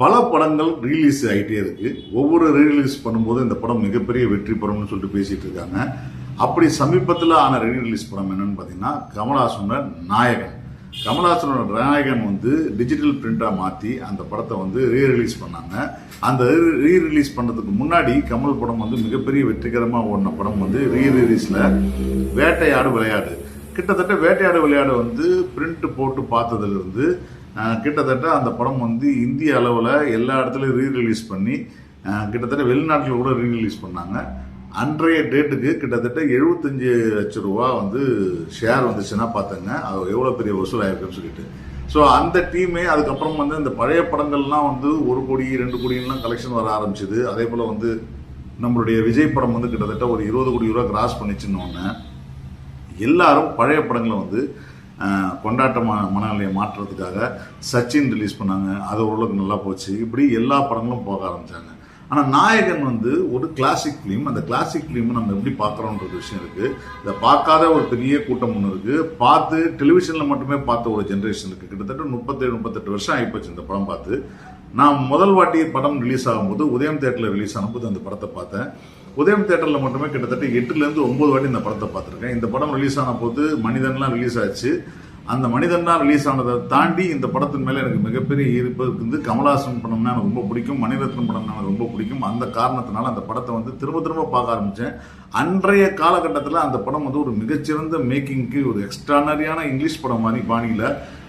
பல படங்கள் ரீலீஸ் ஆகிட்டே இருக்கு. ஒவ்வொரு ரீலீஸ் பண்ணும்போது இந்த படம் மிகப்பெரிய வெற்றி பெறும்னு சொல்லிட்டு பேசிட்டு இருக்காங்க. அப்படி சமீபத்தில் ஆன ரீலீஸ் படம் என்னன்னு பார்த்தீங்கன்னா கமலஹாசனோட நாயகன். கமலஹாசனோட நாயகன் வந்து டிஜிட்டல் பிரிண்டாக மாற்றி அந்த படத்தை வந்து ரீ ரிலீஸ் பண்ணாங்க. அந்த ரீ ரிலீஸ் பண்ணதுக்கு முன்னாடி கமல் படம் வந்து மிகப்பெரிய வெற்றிகரமாக ஓடின படம் வந்து ரீ ரிலீஸில் வேட்டையாடு விளையாடு. கிட்டத்தட்ட வேட்டையாடு விளையாடு வந்து பிரிண்ட் போட்டு பார்த்ததுலேருந்து கிட்டத்தட்ட அந்த படம் வந்து இந்திய அளவில் எல்லா இடத்துலையும் ரீ ரிலீஸ் பண்ணி கிட்டத்தட்ட வெளிநாட்டில் கூட ரீ ரிலீஸ் பண்ணாங்க. அன்றைய டேட்டுக்கு கிட்டத்தட்ட எழுபத்தஞ்சு லட்சம் ரூபா வந்து ஷேர் வந்துச்சுன்னா பார்த்தங்க அது எவ்வளோ பெரிய வசூல் ஆயிருக்குன்னு சொல்லிட்டு. ஸோ அந்த டீமே அதுக்கப்புறம் வந்து இந்த பழைய படங்கள்லாம் வந்து ஒரு கோடி ரெண்டு கோடிலாம் கலெக்ஷன் வர ஆரம்பிச்சிது. அதே போல் வந்து நம்மளுடைய விஜய் படம் வந்து கிட்டத்தட்ட ஒரு இருபது கோடி ரூபா கிராஸ் பண்ணிச்சுன்னொன்னே எல்லாரும் பழைய படங்களை வந்து கொண்டாட்ட ம மனநிலையை மாற்றுறதுக்காக சச்சின் ரிலீஸ் பண்ணாங்க. அது ஓரளவுக்கு நல்லா போச்சு. இப்படி எல்லா படங்களும் போக ஆரம்பித்தாங்க ஆனால் நாயகன் வந்து ஒரு கிளாசிக் ஃபிலிம் அந்த கிளாசிக் ஃபிலிம் நம்ம எப்படி பார்க்குறோன்றது விஷயம் இருக்குது இதை பார்க்காத ஒரு பெரிய கூட்டம் ஒன்று இருக்குது பார்த்து டெலிவிஷனில் மட்டுமே பார்த்த ஒரு ஜென்ரேஷன் இருக்குது கிட்டத்தட்ட முப்பத்தேழு முப்பத்தெட்டு வருஷம் ஆகிப்போச்சு இந்த படம் பார்த்து. நான் முதல் வாட்டி படம் ரிலீஸ் ஆகும்போது உதயம் தேட்டரில் ரிலீஸ் ஆகும்போது அந்த படத்தை பார்த்தேன். உதயம் தேட்டரில் மட்டுமே கிட்டத்தட்ட எட்டுலேருந்து ஒம்பது வாட்டி இந்த படத்தை பார்த்துருக்கேன். இந்த படம் ரிலீஸ் ஆன போது மனிதன்லாம் ரிலீஸ் ஆச்சு. அந்த மனிதன்னா ரிலீஸ் ஆனதை தாண்டி இந்த படத்தின் மேலே எனக்கு மிகப்பெரிய ஈர்ப்பு இருக்குது. கமலஹாசன் படம்னா எனக்கு ரொம்ப பிடிக்கும். மணிரத்னம் படம்னா எனக்கு ரொம்ப பிடிக்கும். அந்த காரணத்தினால அந்த படத்தை வந்து திரும்ப திரும்ப பார்க்க ஆரம்பித்தேன் அன்றைய காலகட்டத்தில் அந்த படம் வந்து ஒரு மிகச்சிறந்த மேக்கிங்க்கு ஒரு எக்ஸ்ட்ரானரியான இங்கிலீஷ் படம் மாதிரி பாணியில்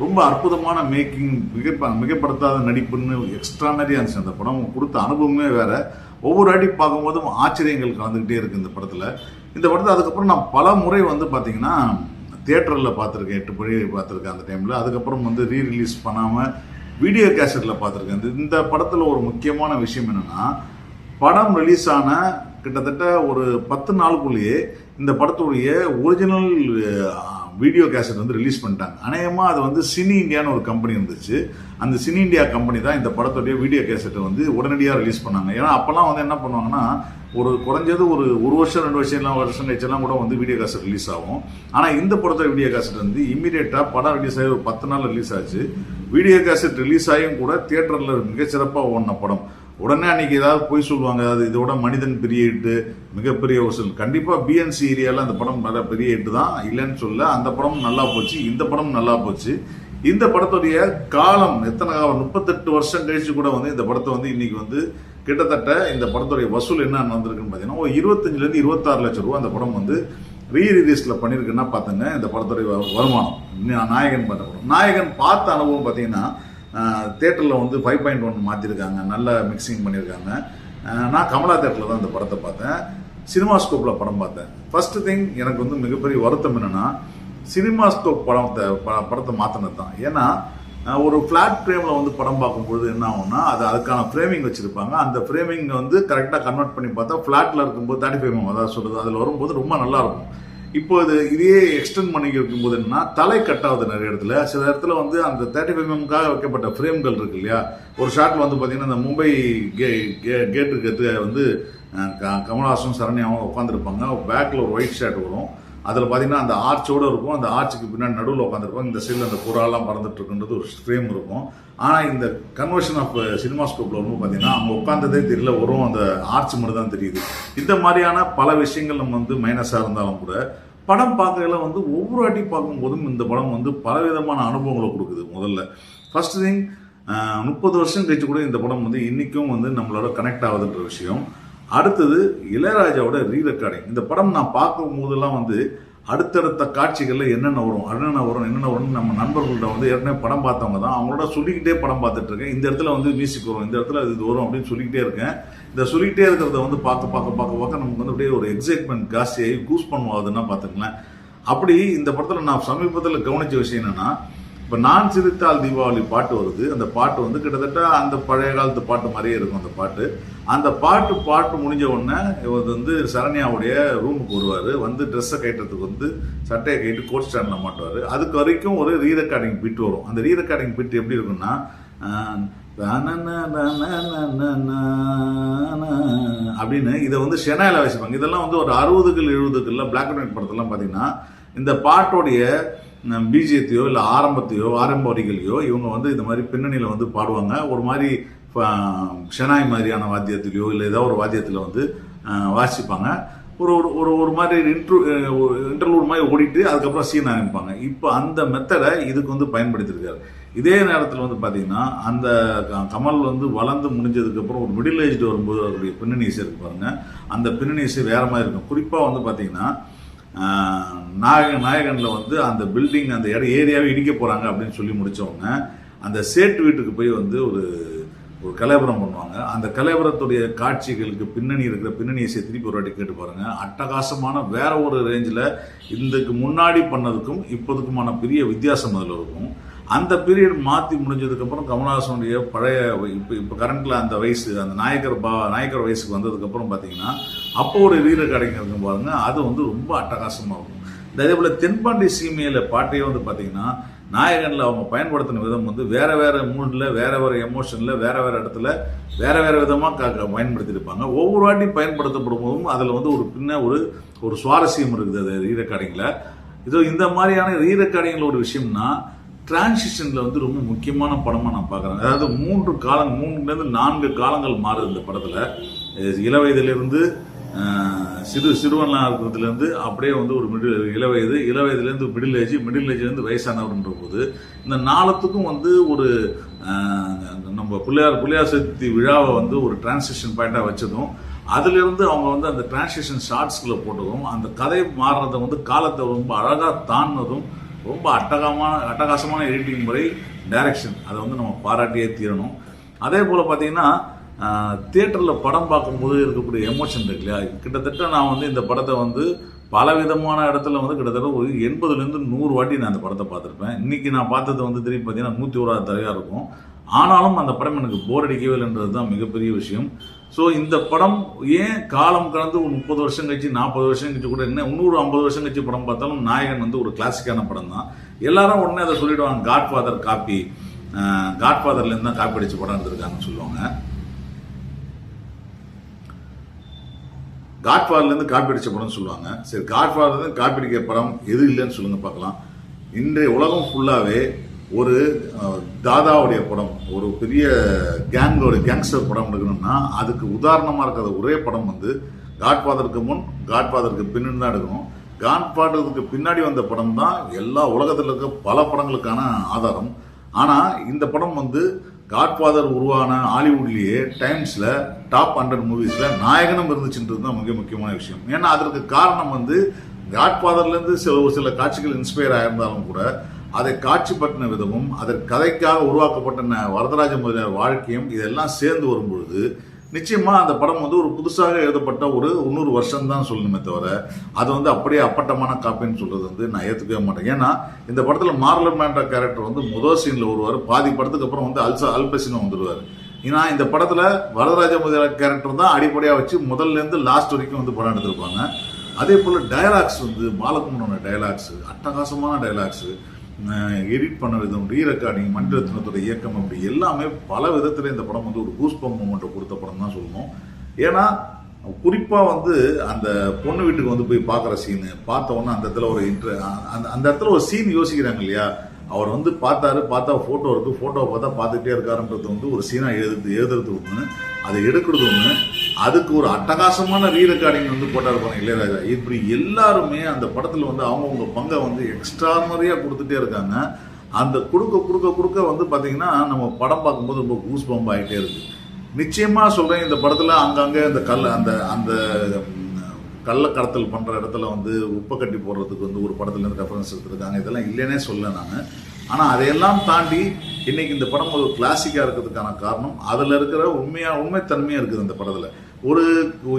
ரொம்ப அற்புதமான மேக்கிங் மிக மிகப்படுத்தாத நடிப்புன்னு எக்ஸ்ட்ரானரியாக இருந்துச்சு அந்த படம். கொடுத்த அனுபவமே வேறு. ஒவ்வொரு அடி பார்க்கும்போதும் ஆச்சரியங்கள் கலந்துக்கிட்டே இருக்குது இந்த படத்தில். இந்த படத்தை அதுக்கப்புறம் நான் பல முறை வந்து பார்த்திங்கன்னா தியேட்டரில் பார்த்துருக்கேன் எட்டு படி பார்த்துருக்கேன் அந்த டைமில் அதுக்கப்புறம் வந்து ரீ ரிலீஸ் பண்ணாமல் வீடியோ கேசட்டில் பார்த்துருக்கேன் இந்த படத்தில் ஒரு முக்கியமான விஷயம் என்னென்னா படம் ரிலீஸ் ஆன கிட்டத்தட்ட ஒரு பத்து நாளுக்குள்ளேயே இந்த படத்துடைய ஒரிஜினல் வீடியோ கேசட் வந்து ரிலீஸ் பண்ணிட்டாங்க. அநேகமாக அது வந்து சினி இந்தியான்னு ஒரு கம்பெனி இருந்துச்சு. அந்த சினி இந்தியா கம்பெனி தான் இந்த படத்துடைய வீடியோ கேசட்டை வந்து உடனடியாக ரிலீஸ் பண்ணாங்க. ஏன்னா அப்போல்லாம் வந்து என்ன பண்ணுவாங்கன்னா ஒரு குறைஞ்சது ஒரு ஒரு வருஷம் ரெண்டு வருஷம் எல்லாம் வருஷம் கழிச்செல்லாம் கூட வந்து வீடியோ கேசட் ரிலீஸ் ஆகும். ஆனால் இந்த படத்தோட வீடியோ கேசட் வந்து இமீடியட்டாக படம் ரிலீஸ் ஆகி ஒரு பத்து நாள் ரிலீஸ் ஆச்சு. வீடியோ கேசட் ரிலீஸ் ஆகியும் கூட தியேட்டரில் மிகச்சிறப்பாக ஓடின படம். உடனே அன்றைக்கி ஏதாவது போய் சொல்லுவாங்க. அது இதோட மனிதன் பெரிய ஹிட்டு மிகப்பெரிய வசூல் கண்டிப்பாக பிஎன்சி ஏரியாவில் அந்த படம் நல்ல பெரிய ஹிட் தான் இல்லைன்னு சொல்ல அந்த படம் நல்லா போச்சு. இந்த படம் நல்லா போச்சு. இந்த படத்துடைய காலம் எத்தனை காலம்? முப்பத்தெட்டு வருஷம் கழிச்சு கூட வந்து இந்த படத்தை வந்து இன்னைக்கு வந்து கிட்டத்தட்ட இந்த படத்துடைய வசூல் என்ன வந்திருக்குன்னு பார்த்தீங்கன்னா ஒரு இருபத்தஞ்சிலேருந்து இருபத்தாறு லட்சம் ரூபா அந்த படம் வந்து ரீ ரிலீஸில் பண்ணியிருக்குன்னா பாத்துங்க இந்த படத்துடைய வருமானம். நாயகன் பண்ண படம். நாயகன் பார்த்த அனுபவம் பார்த்தீங்கன்னா தேட்டரில் வந்து ஃபைவ் பாயிண்ட் ஒன் மாற்றிருக்காங்க நல்ல மிக்சிங் பண்ணியிருக்காங்க நான் கமலா தேட்டரில் தான் இந்த படத்தை பார்த்தேன். சினிமாஸ்கோப்பில் படம் பார்த்தேன். ஃபர்ஸ்ட் திங் எனக்கு வந்து மிகப்பெரிய வருத்தம் என்னென்னா சினிமாஸ்கோப் படத்தை படத்தை மாற்றினது தான். ஏன்னா ஒரு ஃப்ளாட் ஃப்ரேமில் வந்து படம் பார்க்கும்பொழுது என்ன ஆகும்னா அது அதுக்கான ஃப்ரேமிங் வச்சுருப்பாங்க. அந்த ஃப்ரேமிங் வந்து கரெக்டாக கன்வெர்ட் பண்ணி பார்த்தா ஃப்ளாட்டில் இருக்கும்போது தேர்ட்டி ஃபைவ் அதாவது சொல்கிறது அதில் வரும்போது ரொம்ப நல்லா இப்போ இது இதே எக்ஸ்டெண்ட் பண்ணி வைக்கும்போது என்னன்னா தலை கட்டாவது நிறைய இடத்துல. சில இடத்துல வந்து அந்த தேர்ட்டி ஃபைவ் எம்எம்காக வைக்கப்பட்ட ஃப்ரேம்கள் இருக்கு இல்லையா? ஒரு ஷாட்ல வந்து பார்த்தீங்கன்னா இந்த மும்பை கே கே- கேட்டுக்கு வந்து க- கமல்ஹாசனும் சரண்யாவும் உட்காந்துருப்பாங்க பேக்கில் ஒரு ஒயிட் ஷர்ட் வரும். அதில் பார்த்தீங்கன்னா அந்த ஆர்ச்சோட இருக்கும் அந்த ஆர்ச்சுக்கு பின்னாடி நடுவில் உட்காந்துருக்கும் இந்த சைடில் அந்த புறாலாம் பறந்துட்டு இருக்குன்றது ஒரு ஃப்ரேம் இருக்கும். ஆனால் இந்த கன்வர்ஷன் ஆஃப் சினிமாஸ்கோப்பில் வரும்போது பார்த்தீங்கன்னா அவங்க உட்காந்ததே தெரியல. வரும் அந்த ஆர்ச் மட்டும் தான் தெரியுது. இந்த மாதிரியான பல விஷயங்கள் நம்ம வந்து மைனஸாக இருந்தாலும் கூட படம் பார்க்கறதுல வந்து ஒவ்வொரு வாட்டி பார்க்கும்போதும் இந்த படம் வந்து பலவிதமான அனுபவங்களை கொடுக்குது முதல்ல. ஃபர்ஸ்ட் திங் uh, முப்பது வருஷம் கழிச்சு கூட இந்த படம் வந்து இன்றைக்கும் வந்து நம்மளோட கனெக்ட் ஆகுதுன்ற விஷயம். அடுத்தது இளையராஜாவோட ரீ ரெக்கார்டிங் இந்த படம் நான் பார்க்கும் போதெல்லாம் வந்து அடுத்தடுத்த காட்சிகளில் என்னென்ன வரும் என்னென்ன வரும் என்னென்ன வரும்னு நம்ம நண்பர்கள்ட்ட வந்து ஏற்கனவே படம் பார்த்தவங்க தான். அவங்களோட சொல்லிக்கிட்டே படம் பார்த்துட்டு இருக்கேன். இந்த இடத்துல வந்து மியூசிக் வரும் இந்த இடத்துல இது வரும் அப்படின்னு சொல்லிக்கிட்டே இருக்கேன். இந்த சொல்லிக்கிட்டே இருக்கிறத வந்து பார்க்க பார்க்க பார்க்க பார்க்க நமக்கு வந்து அப்படியே ஒரு எக்ஸைட்மெண்ட் ஜாஸ்தியாகி கூஸ் பண்ணுவாதுன்னா பார்த்துக்கலாம் அப்படி இந்த படத்தில் நான் சமீபத்தில் கவனித்த விஷயம் என்னென்னா இப்போ நான் சிரித்தால் தீபாவளி பாட்டு வருது. அந்த பாட்டு வந்து கிட்டத்தட்ட அந்த பழைய காலத்து பாட்டு மாதிரியே இருக்கும் அந்த பாட்டு. அந்த பாட்டு பாட்டு முடிஞ்ச உடனே இவர் வந்து சரண்யாவுடைய ரூமுக்கு வருவார். வந்து ட்ரெஸ்ஸை கட்டுறதுக்கு வந்து சட்டையை கட்டிட்டு கோட் ஸ்டாண்டில் மாட்டுவார். அதுக்கு வரைக்கும் ஒரு ரீ ரெக்கார்டிங் பிட் வரும். அந்த ரீ ரெக்கார்டிங் பிட் எப்படி இருக்குன்னா அப்படின்னு இதை வந்து ஷெனாயில் வச்சுப்பாங்க. இதெல்லாம் வந்து ஒரு அறுபதுகள் எழுபதுகளில் பிளாக் அண்ட் ஒயிட் படத்தெல்லாம் பார்த்தீங்கன்னா இந்த பாட்டோடைய பிஜேத்தையோ இல்லை ஆரம்பத்தையோ ஆரம்ப வரிகளையோ இவங்க வந்து இந்த மாதிரி பின்னணியில் வந்து பாடுவாங்க. ஒரு மாதிரி ஷெனாய் மாதிரியான வாத்தியத்திலையோ இல்லை ஏதோ ஒரு வாத்தியத்தில் வந்து வாசிப்பாங்க. ஒரு ஒரு ஒரு ஒரு மாதிரி இன்ட்ரூ இன்டர்லூட் மாதிரி ஓடிட்டு அதுக்கப்புறம் சீன் ஆரம்பிப்பாங்க. இப்போ அந்த மெத்தடை இதுக்கு வந்து பயன்படுத்தியிருக்காரு இதே நேரத்தில் வந்து பார்த்தீங்கன்னா அந்த க- கமல் வந்து வளர்ந்து முடிஞ்சதுக்கப்புறம் ஒரு மிடில் ஏஜ் வரும்போது அவருடைய பின்னணி இசை இருக்கு பாருங்க. அந்த பின்னணி இசை வேற மாதிரி இருக்கும். குறிப்பாக வந்து பார்த்தீங்கன்னா நாயக நாயகனில் வந்து அந்த பில்டிங் அந்த இட ஏரியாவே இடிக்க போகிறாங்க அப்படின்னு சொல்லி முடித்தவங்க அந்த சேட்டு வீட்டுக்கு போய் வந்து ஒரு ஒரு கலவரம் பண்ணுவாங்க. அந்த கலவரத்துடைய காட்சிகளுக்கு பின்னணி இருக்கிற பின்னணியை சேர்த்து திருப்பி ஒரு வாட்டி கேட்டு பாருங்க. அட்டகாசமான வேற ஒரு ரேஞ்சில் இதுக்கு முன்னாடி பண்ணதுக்கும் இப்போதுக்குமான பெரிய வித்தியாசம் அதில் இருக்கும். அந்த பீரியட் மாற்றி முடிஞ்சதுக்கப்புறம் கமல்ஹாசனுடைய பழைய இப்போ இப்போ கரண்டில் அந்த வயசு அந்த நாயக்கர் பா நாயக்கர் வயசுக்கு வந்ததுக்கப்புறம் பார்த்தீங்கன்னா அப்போ ஒரு வீர கடைங்க இருக்கும் பாருங்க அது வந்து ரொம்ப அட்டகாசமாக இருக்கும். அதே இதே போல் தென்பாண்டி சீமையில் பாட்டையே வந்து பார்த்தீங்கன்னா நாயகனில் அவங்க பயன்படுத்தின விதம் வந்து வேறு வேறு மூடில் வேறு வேறு எமோஷனில் வேறு வேறு இடத்துல வேறு வேறு விதமாக க பயன்படுத்தியிருப்பாங்க. ஒவ்வொரு வாட்டியும் பயன்படுத்தப்படும் போதும் அதில் வந்து ஒரு பின்ன ஒரு ஒரு சுவாரஸ்யம் இருக்குது அது ரீ இது இதோ இந்த மாதிரியான ரீரக்கார்டிங்கில் ஒரு விஷயம்னா டிரான்சிஷனில் வந்து ரொம்ப முக்கியமான படமாக நான் பார்க்குறேன். அதாவது மூன்று காலம் மூணுலேருந்து நான்கு காலங்கள் மாறுது இந்த படத்தில். இளவயதிலிருந்து சிறு சிறுவனாக இருக்கிறதுலேருந்து அப்படியே வந்து ஒரு மிடில் இளவயது இளவயதுலேருந்து மிடில் ஏஜ் மிடில் ஏஜ்லேருந்து வயசானவர்ன்ற போது இந்த நாளத்துக்கும் வந்து ஒரு நம்ம பிள்ளையார் பிள்ளையார் சதுர்த்தி விழாவை வந்து ஒரு டிரான்சிஷன் பாயிண்டாக வச்சதும் அதுலேருந்து அவங்க வந்து அந்த டிரான்சிஷன் ஷார்ட்ஸ்குள்ளே போட்டதும் அந்த கதை மாறுறதை வந்து காலத்தை ரொம்ப அழகாக தாண்டினதும் ரொம்ப அட்டகமான அட்டகாசமான எடிட்டிங் முறை டைரக்ஷன் அதை வந்து நம்ம பாராட்டியே தீரணும். அதே போல் பார்த்தீங்கன்னா தியேட்டரில் படம் பார்க்கும்போது இருக்கக்கூடிய எமோஷன் இருக்கு இல்லையா? கிட்டத்தட்ட நான் வந்து இந்த படத்தை வந்து பல விதமான இடத்துல வந்து கிட்டத்தட்ட ஒரு எண்பதுலேருந்து நூறு வாட்டி நான் அந்த படத்தை பார்த்துருப்பேன். இன்றைக்கி நான் பார்த்தது வந்து திரும்பி பார்த்தீங்கன்னா நூற்றி ஓராது தரையாக இருக்கும். ஆனாலும் அந்த படம் எனக்கு போர் அடிக்கவே இல்லைன்றது தான் மிகப்பெரிய விஷயம். ஸோ இந்த படம் ஏன் காலம் கடந்து ஒரு முப்பது வருஷம் கழிச்சு நாற்பது வருஷம் கழிச்சு கூட என்ன இன்னொரு ஐம்பது வருஷம் கழிச்சு படம் பார்த்தாலும் நாயகன் வந்து ஒரு கிளாசிக்கான படம் தான். எல்லாரும் உடனே அதை சொல்லிடுவாங்க காட் ஃபாதர் காப்பி காட் ஃபாதர்லேருந்து தான் காப்பி அடிச்சு படம் எடுத்திருக்காங்கன்னு சொல்லுவாங்க. காட்ஃபாதர்லேருந்து காப்பி அடிச்ச படம்னு சொல்லுவாங்க. சரி காட்ஃபாதர்லேருந்து காப்பி அடிக்கிற படம் எது இல்லைன்னு சொல்லுங்க பார்க்கலாம். இன்றைய உலகம் ஃபுல்லாகவே ஒரு தாதாவுடைய படம் ஒரு பெரிய கேங்கோட கேங்ஸ்டர் படம் எடுக்கணும்னா அதுக்கு உதாரணமாக இருக்கிற ஒரே படம் வந்து காட்ஃபாதருக்கு முன் காட்ஃபாதருக்கு பின்னு தான் எடுக்கணும். காட்ஃபாதருக்கு பின்னாடி வந்த படம் தான் எல்லா உலகத்தில் இருக்க பல படங்களுக்கான ஆதாரம். ஆனால் இந்த படம் வந்து காட்ஃபாதர் உருவான ஹாலிவுட்லேயே டைம்ஸில் டாப் ஹண்ட்ரட் மூவிஸில் நாயகனும் இருந்துச்சுன்றது தான் மிக முக்கியமான விஷயம். ஏன்னா அதற்கு காரணம் வந்து காட்ஃபாதர்லேருந்து சில ஒரு சில காட்சிகள் இன்ஸ்பயர் ஆயிருந்தாலும் கூட அதை காட்சிப்பட்டின விதமும் அதற்கு கதைக்காக உருவாக்கப்பட்ட வரதராஜ முதலியார் வாழ்க்கையும் இதெல்லாம் சேர்ந்து வரும்பொழுது நிச்சயமாக அந்த படம் வந்து ஒரு புதுசாக எழுதப்பட்ட ஒரு இன்னொரு வருஷம் தான் சொல்லணுமே தவிர அது வந்து அப்படியே அப்பட்டமான காப்பின்னு சொல்கிறது வந்து நான் ஏற்றுக்கவே மாட்டேன். ஏன்னா இந்த படத்தில் மார்லன் மேண்டா கேரக்டர் வந்து முதல் சீனில் வருவார் பாதி படத்துக்கு அப்புறம் வந்து அல்சா அல்பசின்னு வந்துடுவார் ஏன்னா இந்த படத்தில் வரதராஜ முதலியார் கேரக்டர் தான் அடிப்படையாக வச்சு முதல்ல இருந்து லாஸ்ட் வரைக்கும் வந்து படம் எடுத்திருப்பாங்க. அதே போல் டயலாக்ஸ் வந்து பாலகுமாரோட டயலாக்ஸு அட்டகாசமான டயலாக்ஸு எடிட் பண்ண விதம் ரீ ரெக்கார்டிங் மணிரத்னத்தோட இயக்கம் அப்படி எல்லாமே பல விதத்தில் இந்த படம் வந்து ஒரு கூஸ்பம் மூமெண்ட்டை கொடுத்த படம் தான் சொல்லணும். ஏன்னா குறிப்பாக வந்து அந்த பொண்ணு வீட்டுக்கு வந்து போய் பார்க்குற சீனு பார்த்த உடனே அந்த இடத்துல ஒரு இன்ட்ர அந்த அந்த இடத்துல ஒரு சீன் யோசிக்கிறாங்க இல்லையா? அவர் வந்து பார்த்தாரு பார்த்தா ஃபோட்டோ இருக்குது ஃபோட்டோவை பார்த்தா பார்த்துட்டே இருக்காருன்றது வந்து ஒரு சீனாக எழுது எழுதுறது ஒன்று அதை எடுக்கிறது ஒன்று அதுக்கு ஒரு அட்டகாசமான ரீ ரெக்கார்டிங் வந்து போட்டார் பாருங்க இளையராஜா. இப்படி எல்லாருமே அந்த படத்தில் வந்து அவங்கவுங்க பங்கை வந்து எக்ஸ்ட்ரானரியாக கொடுத்துட்டே இருக்காங்க. அந்த கொடுக்க கொடுக்க கொடுக்க வந்து பார்த்தீங்கன்னா நம்ம படம் பார்க்கும்போது ரொம்ப கூஸ் பம்ப் ஆகிட்டே இருக்கு. நிச்சயமா சொல்றேன் இந்த படத்துல அங்கங்கே இந்த கல் அந்த அந்த கள்ள கடத்தல் பண்ற இடத்துல வந்து உப்பை கட்டி போடுறதுக்கு வந்து ஒரு படத்துல இருந்து ரெஃபரன்ஸ் எடுத்திருக்காங்க. இதெல்லாம் இல்லைன்னே சொல்ல நான். ஆனால் அதையெல்லாம் தாண்டி இன்னைக்கு இந்த படம் ஒரு கிளாசிக்காக இருக்கிறதுக்கான காரணம் அதில் இருக்கிற உண்மையாக உண்மைத்தன்மையாக இருக்குது இந்த படத்தில். ஒரு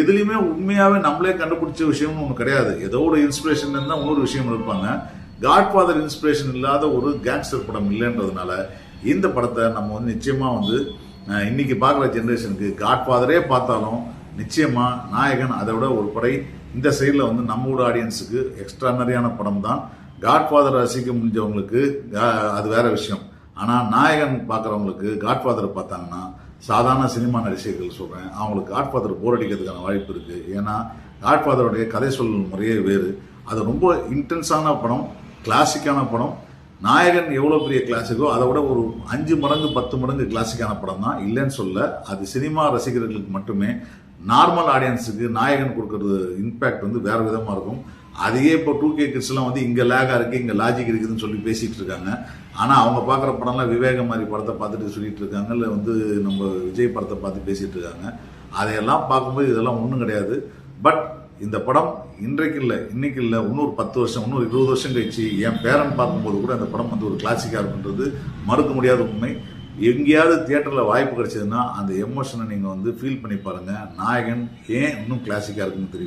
எதுலேயுமே உண்மையாகவே நம்மளே கண்டுபிடிச்ச விஷயம்னு ஒன்று கிடையாது. ஏதோ ஒரு இன்ஸ்பிரேஷன் இருந்தால் இன்னொரு விஷயம் இருப்பாங்க. காட்ஃபாதர் இன்ஸ்பிரேஷன் இல்லாத ஒரு கேங்ஸ்டர் படம் இல்லைன்றதுனால இந்த படத்தை நம்ம வந்து நிச்சயமாக வந்து இன்னைக்கு பார்க்குற ஜென்ரேஷனுக்கு காட்ஃபாதரே பார்த்தாலும் நிச்சயமாக நாயகன் அதை விட ஒரு படை இந்த சைடில் வந்து நம்மளோட ஆடியன்ஸுக்கு எக்ஸ்ட்ரானரியான படம் தான் காட்ஃபாதர் ரசிக்க முடிஞ்சவங்களுக்கு அது வேற விஷயம். ஆனால் நாயகன் பார்க்குறவங்களுக்கு காட்ஃபாதர் பார்த்தாங்கன்னா சாதாரண சினிமா நடிகர்கள் சொல்கிறேன் அவங்களுக்கு காட்ஃபாதர் போர் அடிக்கிறதுக்கான வாய்ப்பு இருக்குது ஏன்னா காட்ஃபாதருடைய கதை சொல்லும் முறையே வேறு. அது ரொம்ப இன்டென்ஸான படம் கிளாசிக்கான படம். நாயகன் எவ்வளோ பெரிய கிளாசிக்கோ அதை விட ஒரு அஞ்சு மடங்கு பத்து மடங்கு கிளாசிக்கான படம் தான். இல்லைன்னு சொல்ல அது சினிமா ரசிகர்களுக்கு மட்டுமே நார்மல் ஆடியன்ஸுக்கு நாயகன் கொடுக்கறது இம்பேக்ட் வந்து வேறு விதமாக இருக்கும். அதையே இப்போ டூ கே கிட்ஸ்லாம் வந்து இங்கே லேகாக இருக்குது இங்கே லாஜிக் இருக்குதுன்னு சொல்லி பேசிகிட்டு இருக்காங்க. ஆனால் அவங்க பார்க்குற படம்லாம் விவேகம் மாதிரி படத்தை பார்த்துட்டு சொல்லிட்டு இருக்காங்க. இல்லை வந்து நம்ம விஜய் படத்தை பார்த்து பேசிகிட்டு இருக்காங்க. அதையெல்லாம் பார்க்கும்போது இதெல்லாம் ஒன்றும் கிடையாது. பட் இந்த படம் இன்றைக்கு இல்லை இன்னைக்கு இல்லை இன்னொரு பத்து வருஷம் இன்னொரு இருபது வருஷம் கழிச்சு என் பேரன் பார்க்கும்போது கூட அந்த படம் வந்து ஒரு கிளாசிக்காக இருக்குன்றது மறுக்க முடியாத உண்மை. எங்கேயாவது தியேட்டரில் வாய்ப்பு கிடைச்சதுன்னா அந்த எமோஷனை நீங்கள் வந்து ஃபீல் பண்ணி பாருங்கள் நாயகன் ஏன் இன்னும் கிளாசிக்காக இருக்குன்னு தெரியும்?